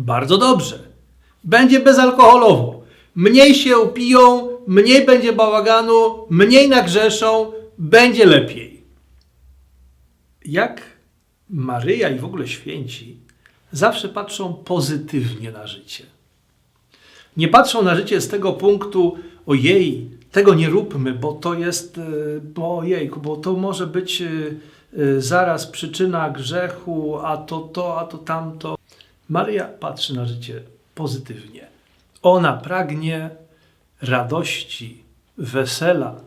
Bardzo dobrze. Będzie bezalkoholowo. Mniej się upiją, mniej będzie bałaganu, mniej nagrzeszą, będzie lepiej. Jak Maryja i w ogóle święci zawsze patrzą pozytywnie na życie. Nie patrzą na życie z tego punktu, ojej, tego nie róbmy, bo to jest, e, bo ojejku, bo to może być e, e, zaraz przyczyna grzechu, a to to, a to tamto. Maryja patrzy na życie pozytywnie. Ona pragnie radości, wesela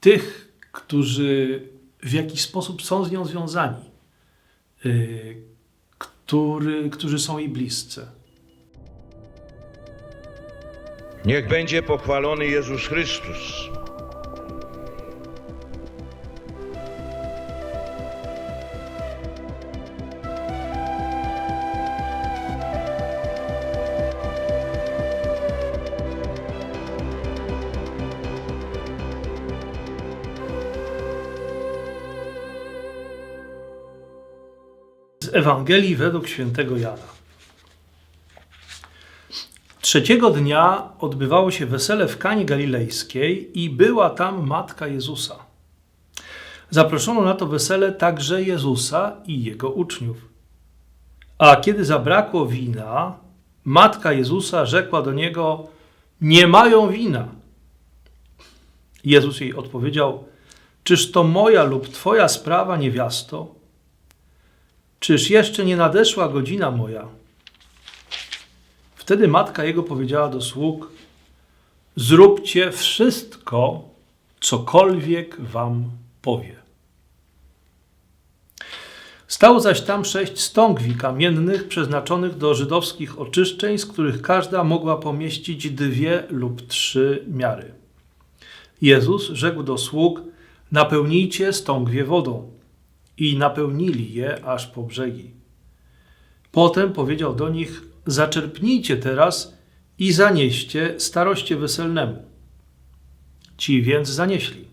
tych, którzy w jakiś sposób są z nią związani, y, który, którzy są jej bliscy. Niech będzie pochwalony Jezus Chrystus. Z Ewangelii według świętego Jana. Trzeciego dnia odbywało się wesele w Kanie Galilejskiej i była tam matka Jezusa. Zaproszono na to wesele także Jezusa i jego uczniów. A kiedy zabrakło wina, matka Jezusa rzekła do niego: Nie mają wina. Jezus jej odpowiedział: Czyż to moja lub twoja sprawa, niewiasto? Czyż jeszcze nie nadeszła godzina moja? Wtedy matka jego powiedziała do sług: Zróbcie wszystko, cokolwiek wam powie. Stało zaś tam sześć stągwi kamiennych przeznaczonych do żydowskich oczyszczeń, z których każda mogła pomieścić dwie lub trzy miary. Jezus rzekł do sług: Napełnijcie stągwie wodą. I napełnili je aż po brzegi. Potem powiedział do nich: Zaczerpnijcie teraz i zanieście staroście weselnemu. Ci więc zanieśli.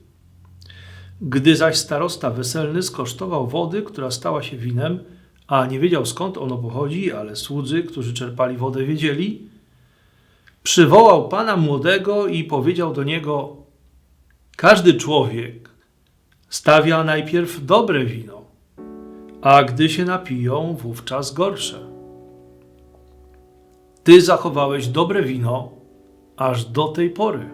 Gdy zaś starosta weselny skosztował wody, która stała się winem, a nie wiedział skąd ono pochodzi, ale słudzy, którzy czerpali wodę, wiedzieli, przywołał pana młodego i powiedział do niego: Każdy człowiek stawia najpierw dobre wino, a gdy się napiją, wówczas gorsze. Ty zachowałeś dobre wino aż do tej pory.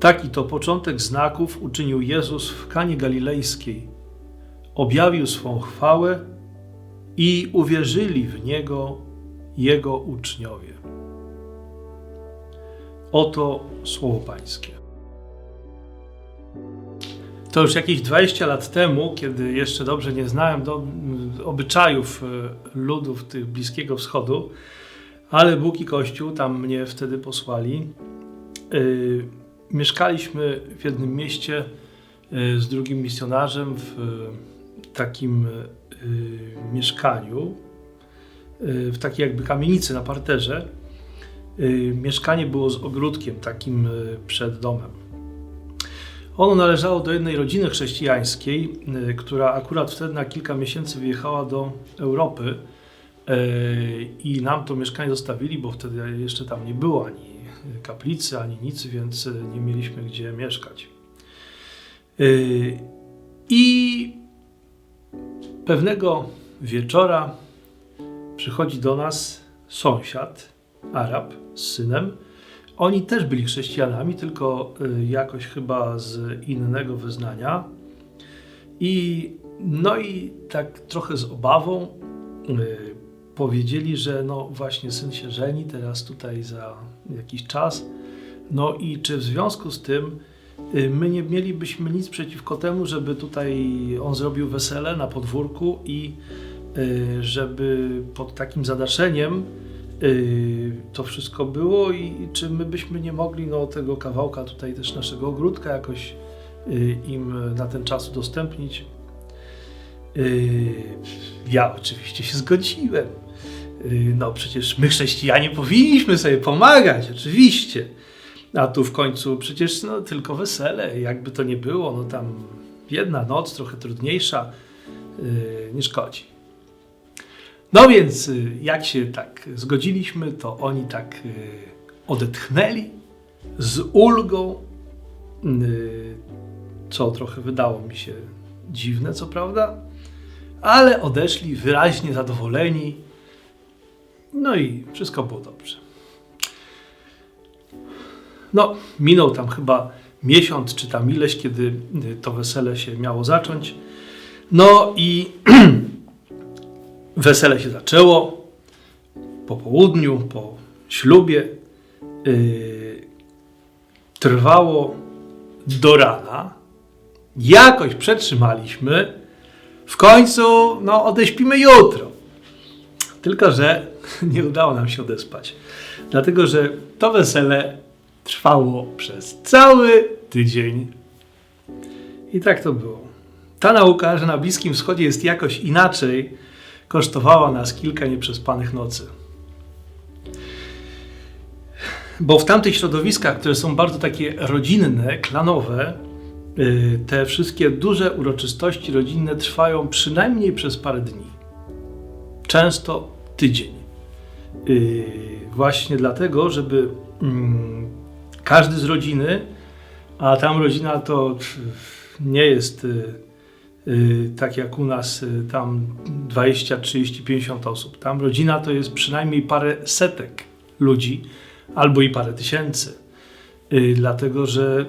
Taki to początek znaków uczynił Jezus w Kanie Galilejskiej. Objawił swą chwałę i uwierzyli w Niego Jego uczniowie. Oto słowo Pańskie. To już jakieś 20 lat temu, kiedy jeszcze dobrze nie znałem do, obyczajów e, ludów tych Bliskiego Wschodu, ale Bóg i Kościół tam mnie wtedy posłali. Yy, mieszkaliśmy w jednym mieście yy, z drugim misjonarzem w yy, takim yy, mieszkaniu, yy, w takiej jakby kamienicy na parterze. Yy, mieszkanie było z ogródkiem takim yy, przed domem. Ono należało do jednej rodziny chrześcijańskiej, y, która akurat wtedy na kilka miesięcy wyjechała do Europy y, i nam to mieszkanie zostawili, bo wtedy jeszcze tam nie było ani kaplicy, ani nic, więc y, nie mieliśmy gdzie mieszkać. I pewnego wieczora przychodzi do nas sąsiad, Arab z synem. Oni też byli chrześcijanami, tylko y, jakoś chyba z innego wyznania. I no i tak trochę z obawą y, powiedzieli, że no właśnie syn się żeni teraz tutaj za jakiś czas. No i czy w związku z tym y, my nie mielibyśmy nic przeciwko temu, żeby tutaj on zrobił wesele na podwórku i żeby pod takim zadaszeniem to wszystko było i czy my byśmy nie mogli no, tego kawałka tutaj też naszego ogródka jakoś y, im na ten czas udostępnić. Y, Ja oczywiście się zgodziłem. Y, No przecież my chrześcijanie powinniśmy sobie pomagać, oczywiście. A tu w końcu przecież no, tylko wesele, jakby to nie było, no tam jedna noc trochę trudniejsza, nie szkodzi. No więc y, jak się tak zgodziliśmy, to oni tak y, odetchnęli z ulgą, y, co trochę wydało mi się dziwne, co prawda, ale odeszli wyraźnie zadowoleni. No i wszystko było dobrze. No, minął tam chyba miesiąc czy tam ileś, kiedy to wesele się miało zacząć. No i wesele się zaczęło po południu, po ślubie. Yy, trwało do rana. Jakoś przetrzymaliśmy. W końcu, no, odeśpimy jutro. Tylko, że nie udało nam się odespać. Dlatego, że to wesele trwało przez cały tydzień. I tak to było. Ta nauka, że na Bliskim Wschodzie jest jakoś inaczej, kosztowała nas kilka nieprzespanych nocy. Bo w tamtych środowiskach, które są bardzo takie rodzinne, klanowe, y, te wszystkie duże uroczystości rodzinne trwają przynajmniej przez parę dni. Często tydzień. Y, Właśnie dlatego, żeby mm, każdy z rodziny, a tam rodzina to nie jest y, tak jak u nas y, tam 20, 30, 50 osób. Tam rodzina to jest przynajmniej parę setek ludzi albo i parę tysięcy. Y, Dlatego, że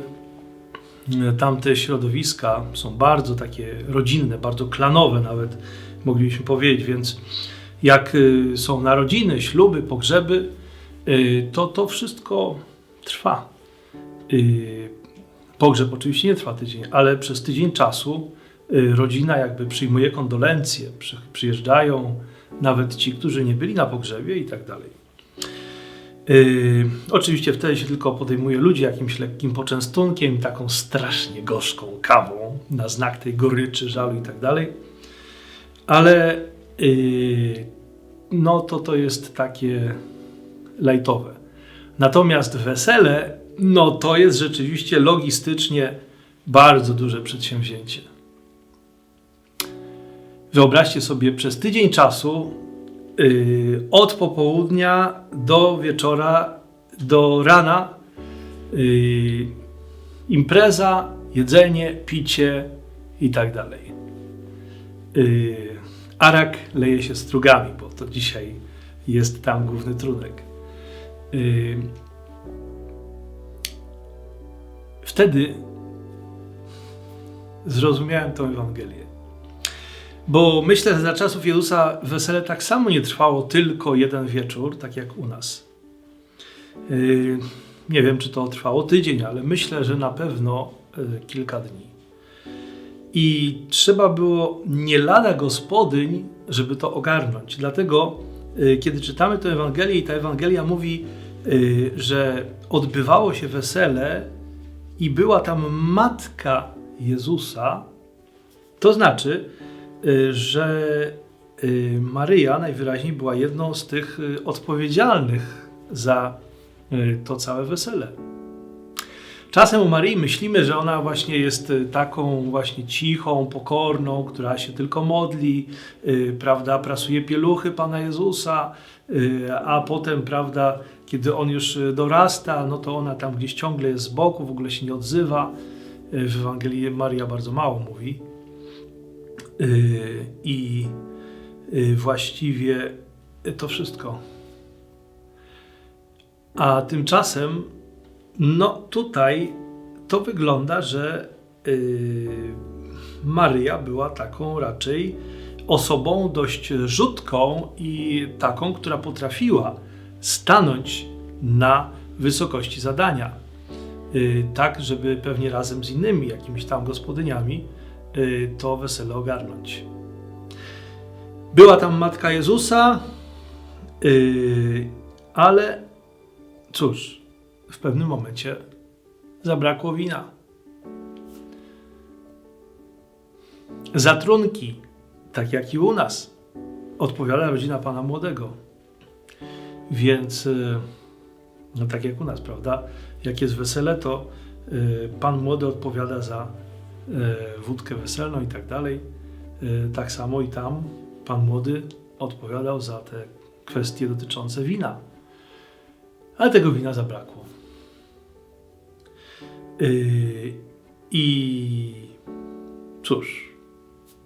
y, tamte środowiska są bardzo takie rodzinne, bardzo klanowe nawet moglibyśmy powiedzieć, więc jak y, są narodziny, śluby, pogrzeby, y, to to wszystko trwa. Y, Pogrzeb oczywiście nie trwa tydzień, ale przez tydzień czasu y, rodzina jakby przyjmuje kondolencje, przy, przyjeżdżają nawet ci, którzy nie byli na pogrzebie i tak dalej. Yy, oczywiście wtedy się tylko podejmuje ludzi jakimś lekkim poczęstunkiem, taką strasznie gorzką kawą na znak tej goryczy, żalu i tak dalej. Ale yy, no to to jest takie lajtowe. Natomiast wesele, no to jest rzeczywiście logistycznie bardzo duże przedsięwzięcie. Wyobraźcie sobie przez tydzień czasu yy, od popołudnia do wieczora, do rana yy, impreza, jedzenie, picie i tak dalej. Yy, arak leje się strugami, bo to dzisiaj jest tam główny trunek. Yy, wtedy zrozumiałem tę Ewangelię. Bo myślę, że za czasów Jezusa wesele tak samo nie trwało tylko jeden wieczór, tak jak u nas. Yy, nie wiem, czy to trwało tydzień, ale myślę, że na pewno yy, kilka dni. I trzeba było nie lada gospodyń, żeby to ogarnąć. Dlatego, yy, kiedy czytamy tę Ewangelię i ta Ewangelia mówi, że odbywało się wesele i była tam matka Jezusa, to znaczy, że y, Maryja najwyraźniej była jedną z tych y, odpowiedzialnych za y, to całe wesele. Czasem o Maryi myślimy, że ona właśnie jest y, taką właśnie cichą, pokorną, która się tylko modli, y, prawda, prasuje pieluchy Pana Jezusa, y, a potem, prawda, kiedy on już y, dorasta, no to ona tam gdzieś ciągle jest z boku, w ogóle się nie odzywa. Y, W Ewangelii Maria bardzo mało mówi. Y, I y, właściwie to wszystko. A tymczasem, no tutaj to wygląda, że y, Maryja była taką raczej osobą dość rzutką i taką, która potrafiła stanąć na wysokości zadania. Tak, żeby pewnie razem z innymi jakimiś tam gospodyniami to wesele ogarnąć. Była tam matka Jezusa, y, ale cóż, w pewnym momencie zabrakło wina. Za trunki, tak jak i u nas, odpowiada rodzina pana młodego. Więc, y, no tak jak u nas, prawda? Jak jest wesele, to y, pan młody odpowiada za y, wódkę weselną i tak dalej. Y, Tak samo i tam pan młody odpowiadał za te kwestie dotyczące wina. Ale tego wina zabrakło. Yy, I cóż,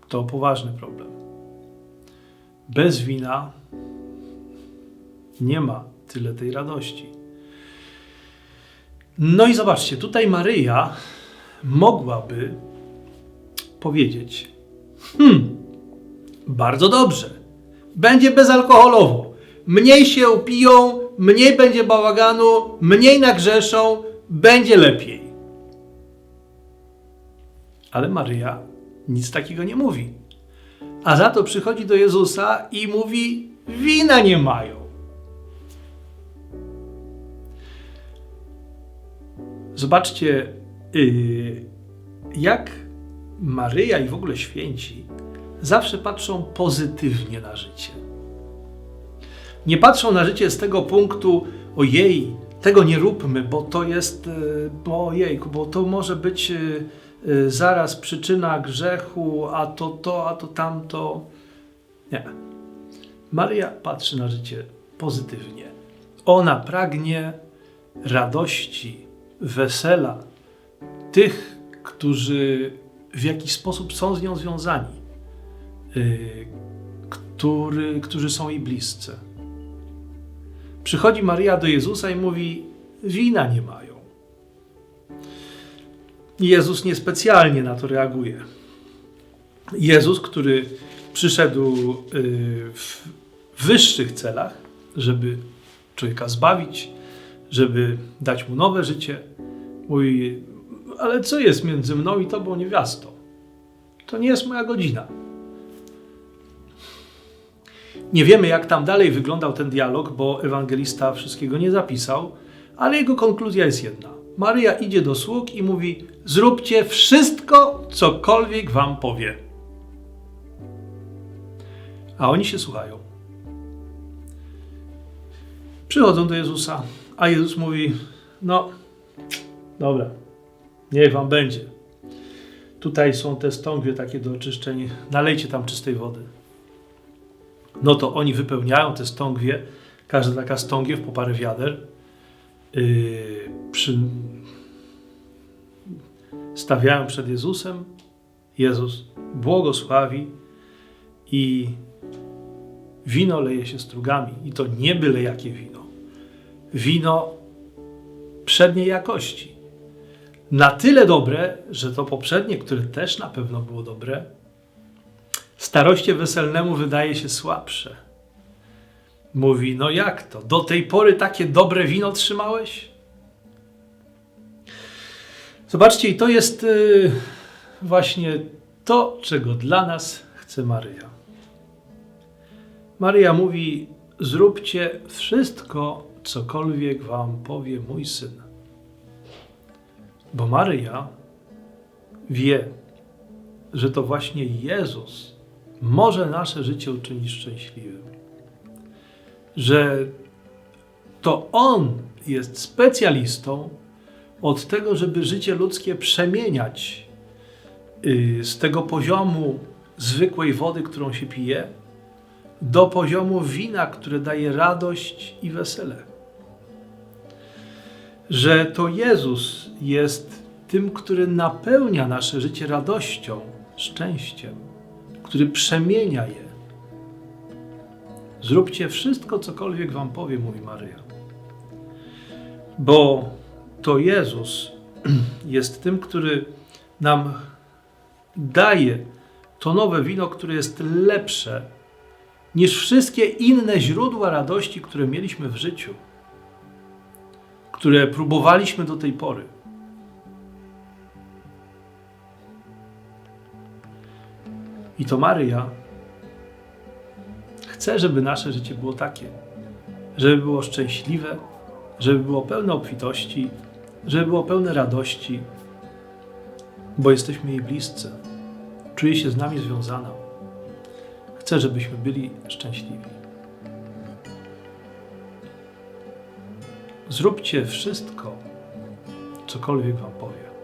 to poważny problem. Bez wina nie ma tyle tej radości. No i zobaczcie, tutaj Maryja mogłaby powiedzieć: Hmm, bardzo dobrze, będzie bezalkoholowo. Mniej się upiją, mniej będzie bałaganu, mniej nagrzeszą, będzie lepiej. Ale Maryja nic takiego nie mówi. A za to przychodzi do Jezusa i mówi: Wina nie mają. Zobaczcie, jak Maryja i w ogóle święci zawsze patrzą pozytywnie na życie. Nie patrzą na życie z tego punktu, ojej, tego nie róbmy, bo to jest, yy, bo ojejku, bo to może być yy, yy, zaraz przyczyna grzechu, a to to, a to tamto. Nie. Maryja patrzy na życie pozytywnie. Ona pragnie radości, wesela tych, którzy w jakiś sposób są z nią związani, yy, który, którzy są jej bliscy. Przychodzi Maria do Jezusa i mówi: Wina nie mają. Jezus niespecjalnie na to reaguje. Jezus, który przyszedł yy, w wyższych celach, żeby człowieka zbawić, żeby dać mu nowe życie, mówi: Ale co jest między mną i tobą, niewiasto? To nie jest moja godzina. Nie wiemy, jak tam dalej wyglądał ten dialog, bo ewangelista wszystkiego nie zapisał, ale jego konkluzja jest jedna. Maryja idzie do sług i mówi: Zróbcie wszystko, cokolwiek wam powie. A oni się słuchają. Przychodzą do Jezusa, a Jezus mówi: No, dobra, niech wam będzie. Tutaj są te stągwie takie do oczyszczenia. Nalejcie tam czystej wody. No to oni wypełniają te stągwie, każda taka stągiew po parę wiader. Yy, przy... Stawiają przed Jezusem. Jezus błogosławi i wino leje się strugami. I to nie byle jakie wino. Wino przedniej jakości. Na tyle dobre, że to poprzednie, które też na pewno było dobre, staroście weselnemu wydaje się słabsze. Mówi, no jak to? Do tej pory takie dobre wino trzymałeś? Zobaczcie, i to jest y, właśnie to, czego dla nas chce Maryja. Maryja mówi: Zróbcie wszystko, cokolwiek wam powie mój syn. Bo Maryja wie, że to właśnie Jezus może nasze życie uczynić szczęśliwym. Że to On jest specjalistą od tego, żeby życie ludzkie przemieniać y, z tego poziomu zwykłej wody, którą się pije, do poziomu wina, które daje radość i wesele. Że to Jezus jest tym, który napełnia nasze życie radością, szczęściem, który przemienia je. Zróbcie wszystko, cokolwiek wam powie, mówi Maryja. Bo to Jezus jest tym, który nam daje to nowe wino, które jest lepsze niż wszystkie inne źródła radości, które mieliśmy w życiu, które próbowaliśmy do tej pory. I to Maryja chce, żeby nasze życie było takie, żeby było szczęśliwe, żeby było pełne obfitości, żeby było pełne radości, bo jesteśmy jej bliscy. Czuje się z nami związana. Chce, żebyśmy byli szczęśliwi. Zróbcie wszystko, cokolwiek Wam powiem.